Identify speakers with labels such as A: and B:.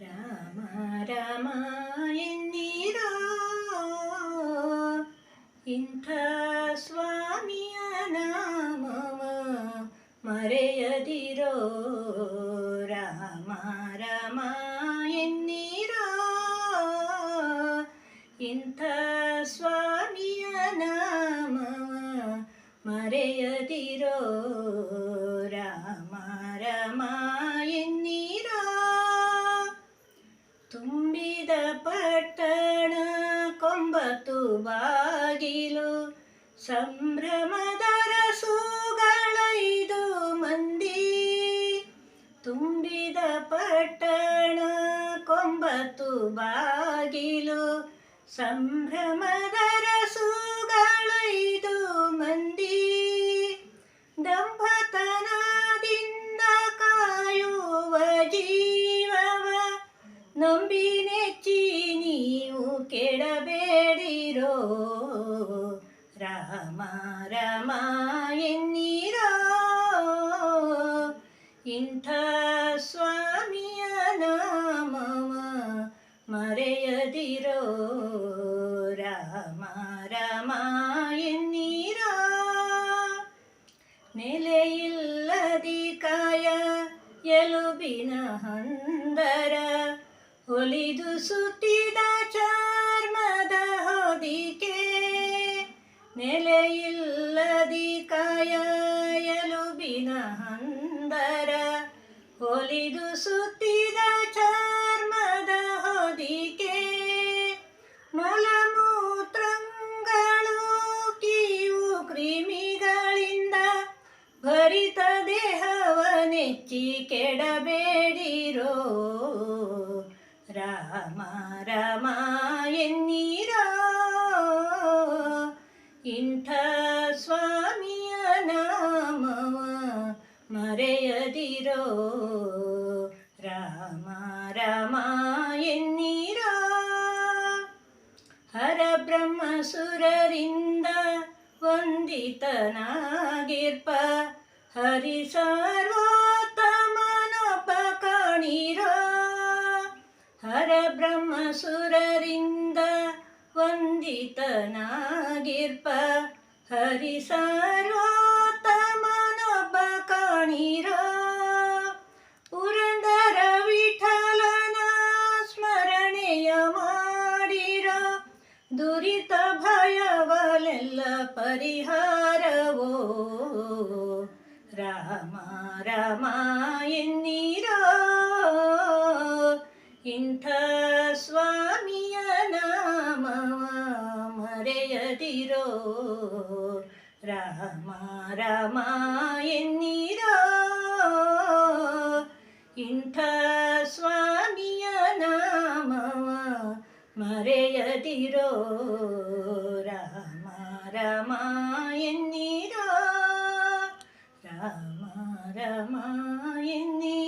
A: ರಾಮ ರಾಮ ಎನ್ನಿರೋ ಇಂಥ ಸ್ವಾಮಿಯ ನಾಮವ ಮರೆಯದಿರೋ ರಾಮ ರಾಮ ಎನ್ನಿರೋ ಇಂಥ ಸ್ವಾಮಿಯ ನಾಮವ ಮರೆಯದಿರೋ ಸಂಭ್ರಮದ ರಸೂಗಳೈದು ಮಂದಿ ತುಂಬಿದ ಪಟ್ಟಣ ಕೊಂಬತ್ತು ಬಾಗಿಲು ಸಂಭ್ರಮದ ರಸೂಗಳೈದು ಮಂದಿ ದಂಭತನದಿಂದ ಕಾಯುವ ಜೀವವ ನಂಬಿ ನೆಚ್ಚಿ ನೀವು ಕೆಡಬೇಡಿರೋ ರಾಮ ರಾಮ ಎನ್ನಿರೋ? ಇಂಥ ಸ್ವಾಮಿಯ ನಾಮವ ಮರೆಯದಿರೋ? ರಾಮ ರಾಮ ಎನ್ನಿರೋ? ನೆಲೆಯಿಲ್ಲದಿ ಕಾಯ ಎಲುಬಿನ ಹಂದರ, ಹೊಲಿದು ಸುತ್ತಿದ ನೆಲೆಯಿಲ್ಲದಿ ಕಾಯಲು ಬಿನ ಹಂದರ ಹೊಲಿದು ಸುತ್ತಿದ ಚರ್ಮದ ಹೊದಿಕೆ. ಮಲಮೂತ್ರಗಳು ಕೀವು ಕ್ರಿಮಿಗಳಿಂದ ಭರಿತ ದೇಹವ ನೆಚ್ಚಿ ಕೆಡಬೇಡಿರೋ. ರಾಮ ರಾಮ ಎನ್ನಿರೋ ಮರೆಯದಿರೋ ರಾಮ ರಾಮ ಎನ್ನಿರೋ? ಹರ ಬ್ರಹ್ಮ ಸುರರಿಂದ ವಂದಿತನಾಗಿರ್ಪ. ಹರಿ ಸರ್ವೋತ್ತಮನೊಬ್ಬ ಕಾಣಿರೋ ಹರ ಬ್ರಹ್ಮ ಸುರರಿಂದ ವಂದಿತನಾಗಿರ್ಪ. ಹರಿ ಸರ್ವೋತ್ತಮನೊಬ್ಬ ದುರಿತ ಭಯವಲೆಲ್ಲ ಪರಿಹಾರವೋ? ರಾಮ ರಾಮ ಎನ್ನಿರೋ? ಇಂಥ ಸ್ವಾಮಿಯ ನಾಮವ ಮರೆಯದಿರೋ? ರಾಮ ರಾಮ ಎನ್ನಿರೋ? ಇಂಥ ಮರೆಯದಿರೋ ರಾಮ ರಮ ಎನ್ನಿರೋ ರಾಮ ರಮ ಎನ್ನಿರೋ